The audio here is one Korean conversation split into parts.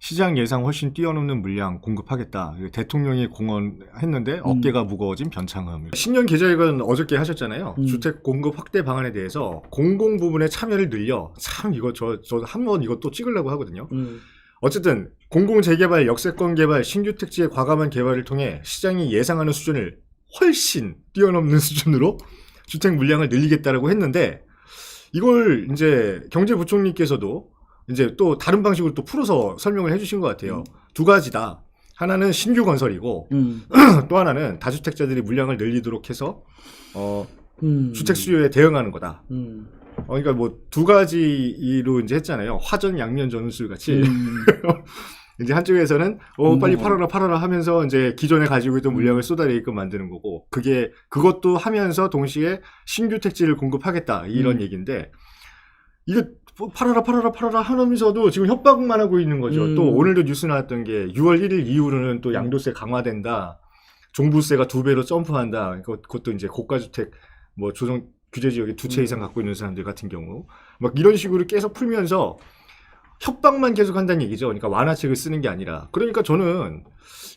시장 예상 훨씬 뛰어넘는 물량 공급하겠다. 대통령이 공언했는데 어깨가 무거워진 변창흠. 신년 기자회견 어저께 하셨잖아요. 음. 주택 공급 확대 방안에 대해서 공공 부분의 참여를 늘려 참 이거 저 저 한번또 찍으려고 하거든요. 음. 어쨌든 공공 재개발, 역세권 개발, 신규 택지의 과감한 개발을 통해 시장이 예상하는 수준을 훨씬 뛰어넘는 수준으로 주택 물량을 늘리겠다라고 했는데 이걸 이제 경제부총리께서도 이제 또 다른 방식으로 또 풀어서 설명을 해주신 것 같아요. 두 가지다. 하나는 신규 건설이고 음. 또 하나는 다주택자들이 물량을 늘리도록 해서 어, 음. 주택 수요에 대응하는 거다. 음. 어, 그러니까 뭐 두 가지로 이제 했잖아요. 화전 양면 전술 같이. 음. 이제 한쪽에서는 어 빨리 음. 팔아라 팔아라 하면서 이제 기존에 가지고 있던 음. 물량을 쏟아내게끔 만드는 거고 그게 그것도 하면서 동시에 신규 택지를 공급하겠다 이런 음. 얘기인데 뭐 팔아라 팔아라 팔아라 하면서도 지금 협박만 하고 있는 거죠. 음. 또 오늘도 뉴스 나왔던 게 6월 1일 이후로는 또 양도세 강화된다. 종부세가 두 배로 점프한다. 그것- 그것도 이제 고가주택 뭐 조정 규제 지역에 두채 음. 이상 갖고 있는 사람들 같은 경우 막 이런 식으로 계속 풀면서 협박만 계속 한다는 얘기죠. 그러니까 완화책을 쓰는 게 아니라. 그러니까 저는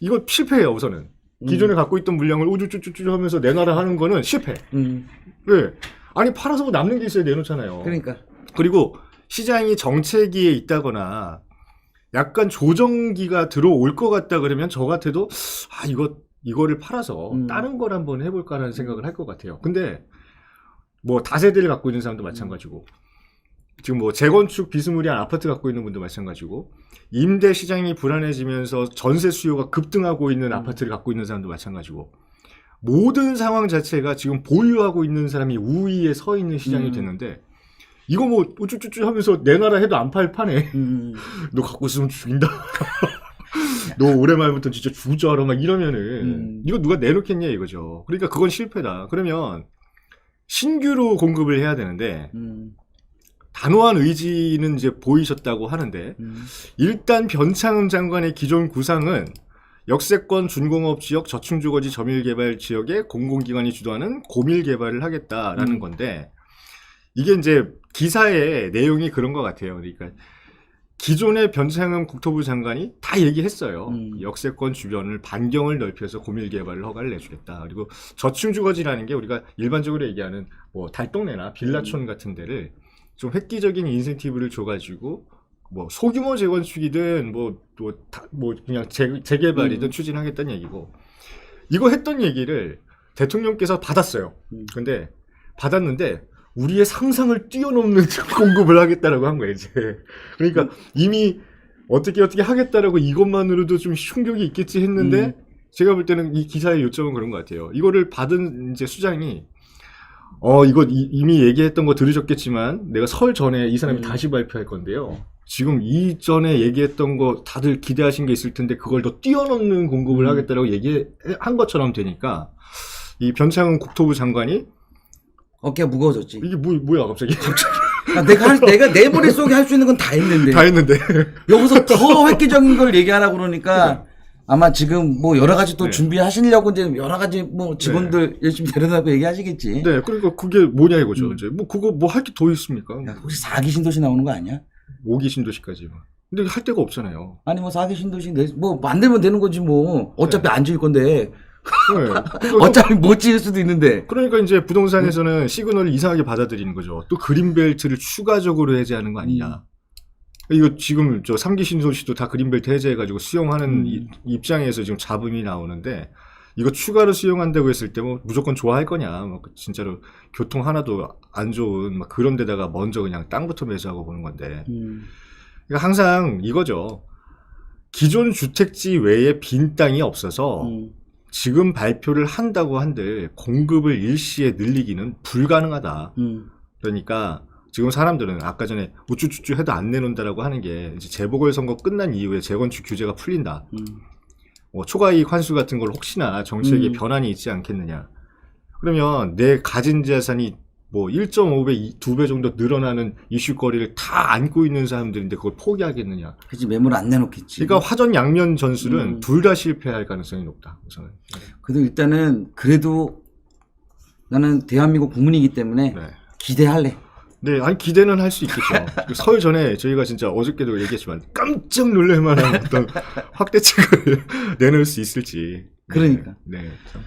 이거 실패해요, 우선은. 기존에 갖고 있던 물량을 우쭈쭈쭈쭈 하면서 내놔라 하는 거는 실패. 음. 왜? 아니, 팔아서 뭐 남는 게 있어야 내놓잖아요. 그러니까. 그리고 시장이 정체기에 있다거나 약간 조정기가 들어올 것 같다 그러면 저 같아도 아, 이거, 이거를 팔아서 음. 다른 걸 한번 해볼까라는 생각을 할 것 같아요. 근데 뭐 다세대를 갖고 있는 사람도 마찬가지고 지금 뭐 재건축 비스무리한 아파트 갖고 있는 분도 마찬가지고 임대 시장이 불안해지면서 전세 수요가 급등하고 있는 음. 아파트를 갖고 있는 사람도 마찬가지고 모든 상황 자체가 지금 보유하고 있는 사람이 우위에 서 있는 시장이 음. 됐는데 이거 뭐 우쭈쭈쭈 하면서 내놔라 해도 안팔 파네. 음. 너 갖고 있으면 죽인다. 너 말부터 진짜 죽을 줄 알아 막 이러면은 음. 이거 누가 내놓겠냐 이거죠. 그러니까 그건 실패다. 그러면 신규로 공급을 해야 되는데 음. 단호한 의지는 이제 보이셨다고 하는데 음. 일단 변창흠 장관의 기존 구상은 역세권 준공업 지역 저층주거지 점유개발 지역에 공공기관이 주도하는 고밀 개발을 하겠다라는 음. 건데 이게 이제 기사의 내용이 그런 것 같아요. 그러니까 기존의 변창흠 국토부 장관이 다 얘기했어요. 음. 역세권 주변을 반경을 넓혀서 고밀 개발을 허가를 내주겠다. 그리고 저층 주거지라는 게 우리가 일반적으로 얘기하는 뭐 달동네나 빌라촌 같은 데를 좀 획기적인 인센티브를 줘가지고 뭐 소규모 재건축이든 뭐또뭐 그냥 재, 재개발이든 음. 추진하겠다는 얘기고 이거 했던 얘기를 대통령께서 받았어요. 음. 근데 받았는데 우리의 상상을 뛰어넘는 공급을 하겠다라고 한 거예요 이제. 그러니까 이미 어떻게 어떻게 하겠다라고 이것만으로도 좀 충격이 있겠지 했는데 음. 제가 볼 때는 이 기사의 요점은 그런 것 같아요. 이거를 받은 이제 수장이 어 이거 이, 이미 얘기했던 거 들으셨겠지만 내가 설 전에 이 사람이 음. 다시 발표할 건데요. 지금 이전에 얘기했던 거 다들 기대하신 게 있을 텐데 그걸 더 뛰어넘는 공급을 음. 하겠다라고 얘기한 것처럼 되니까 이 변창흠 국토부 장관이 어깨가 무거워졌지. 이게 뭐, 뭐야 갑자기 갑자기 아, 내가 할, 내가 내 머릿속에 할 수 있는 건 다 했는데. 다 했는데 여기서 더 획기적인 걸 얘기하라고 그러니까 아마 지금 뭐 여러 가지 또 네. 준비하시려고 이제 여러 가지 뭐 직원들 열심히 데려다고 얘기하시겠지. 네 그러니까 그게 뭐냐 이거죠 음. 이제 뭐 그거 뭐 할 게 더 있습니까 야, 혹시 사기 신도시 나오는 거 아니야? 오기 신도시까지 근데 할 데가 없잖아요 아니 뭐 사기 신도시 내, 뭐 만들면 되는 거지 뭐 어차피 안 지을 건데 네. 어차피 못 지을 수도 있는데 그러니까 이제 부동산에서는 시그널을 이상하게 받아들이는 거죠. 또 그린벨트를 추가적으로 해제하는 거 아니냐. 이거 지금 저 삼기 신도시도 다 그린벨트 해제해가지고 수용하는 음. 이- 입장에서 지금 잡음이 나오는데 이거 추가로 수용한다고 했을 때 뭐 무조건 좋아할 거냐. 뭐 진짜로 교통 하나도 안 좋은 막 그런 데다가 먼저 그냥 땅부터 매수하고 보는 건데. 음. 그러니까 항상 이거죠. 기존 주택지 외에 빈 땅이 없어서 음. 지금 발표를 한다고 한들 공급을 일시에 늘리기는 불가능하다. 음. 그러니까 지금 사람들은 아까 전에 우쭈쭈쭈 해도 안 내놓는다라고 하는 게 이제 재보궐선거 끝난 이후에 재건축 규제가 풀린다. 음. 뭐 초과이익 환수 같은 걸 혹시나 정책에 음. 변환이 있지 않겠느냐. 그러면 내 가진 자산이 뭐 1.5배, 2배 정도 늘어나는 이슈거리를 다 안고 있는 사람들인데 그걸 포기하겠느냐. 그치 매물 안 내놓겠지. 그러니까 화전 양면 전술은 음. 둘다 실패할 가능성이 높다. 우선은. 그래도 일단은 그래도 나는 대한민국 국민이기 때문에 네. 기대할래. 네, 아니 기대는 할 수 있겠죠. 그 설 전에 저희가 진짜 어저께도 얘기했지만 깜짝 놀랄 만한 어떤 확대책을 내놓을 수 있을지. 네, 그러니까. 네. 참.